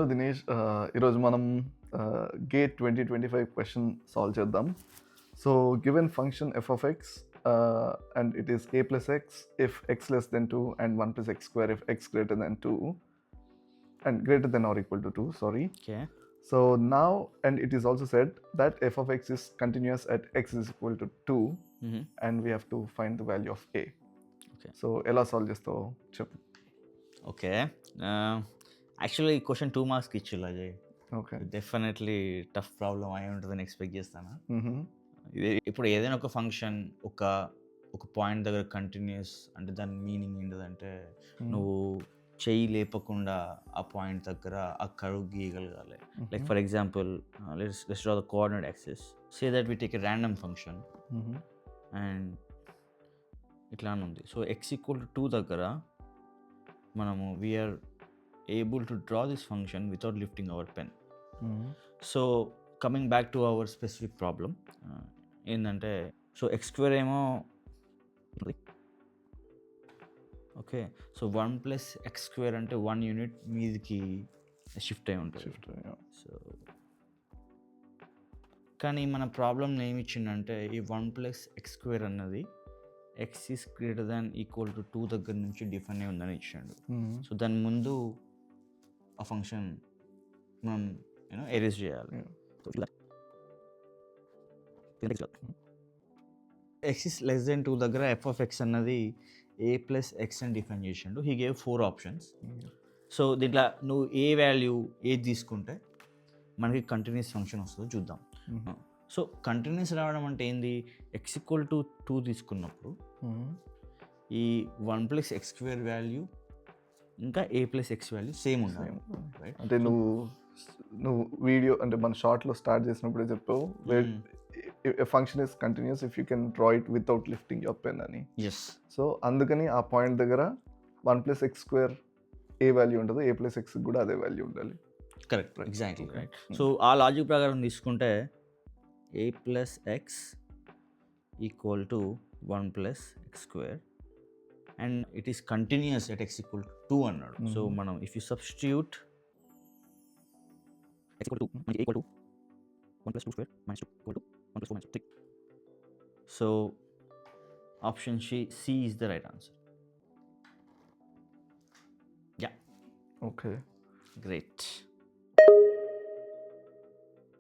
Hello Dinesh. Uh, ఈరోజు మనం GATE twenty twenty five question solve చేద్దాం. So given function f of x and it is a plus x if x less than two and one plus x square if x greater than two and greater than or equal to two sorry okay so now and it is also said that f of x is continuous at x is equal to 2 Mm-hmm. and we have to find the value of a. Okay. So ఎలా solve చేస్తావు చెప్పు. Okay actually ఈ question two మార్క్స్కి ఇచ్చిల్లు Ajay. Okay definitely tough problem అయి ఉంటుందని expect చేస్తాను? Mm-hmm. ఇది ఇప్పుడు ఏదైనా ఒక ఫంక్షన్ ఒక ఒక పాయింట్ దగ్గర కంటిన్యూస్ అంటే దాని మీనింగ్ ఏంటిదంటే నువ్వు చెయ్యి లేపకుండా ఆ పాయింట్ దగ్గర ఆ curve గీయగలగాలి. Like for example let's let's draw the coordinate axes say that we take a random function. And ఇట్లా ఉంది. So x equal to two దగ్గర మనము we are able to draw this function without lifting our pen so coming back to our specific problem ఏంటంటే so x square ఏమో okay so one plus x square అంటే one unit మీదికి shift అయి ఉంటుంది. Shift so కానీ మన problem ఏమి ఇచ్చిందంటే ఈ వన్ ప్లస్ ఎక్స్ స్క్వేర్ అన్నది x is greater than equal to two దగ్గర నుంచి డిఫైన్ అయి ఉందని ఇచ్చాడు. సో దాని ముందు ఆ ఫంక్షన్ మనం యూనో ఎరేజ్ చేయాలి. X is less than two దగ్గర ఎఫ్ ఆఫ్ ఎక్స్ అన్నది ఏ ప్లస్ ఎక్స్ అని డిఫైన్ చేసిండు. He gave four options so దీంట్లో నువ్వు ఏ వాల్యూ ఏది తీసుకుంటే మనకి కంటిన్యూస్ ఫంక్షన్ వస్తుందో చూద్దాం. Mm-hmm. సో కంటిన్యూస్ రావడం అంటే ఏంది? ఎక్స్ ఈక్వల్ టు టూ తీసుకున్నప్పుడు Mm-hmm. ఈ one plus x square value ఇంకా a plus x value same right అంటే నువ్వు నువ్వు వీడియో అంటే మన షార్ట్లో స్టార్ట్ చేసినప్పుడే చెప్పావు function is continuous if you can draw it without lifting your pen అని. ఎస్ సో అందుకని ఆ పాయింట్ దగ్గర వన్ ప్లస్ ఎక్స్ స్క్వేర్ ఏ వాల్యూ ఉంటుందో ఏ ప్లస్ ఎక్స్ కూడా అదే వాల్యూ ఉండాలి. కరెక్ట్. ఎగ్జాక్ట్లీ. రైట్ సో ఆ లాజిక్ ప్రకారం తీసుకుంటే a plus x equal to one plus x square and it is continuous at x equal to two అన్నాడు so Mhm. మనం if you substitute x equal to మనకి equal to one plus two square minus two equal to one plus four minus three so option C C is the right answer okay great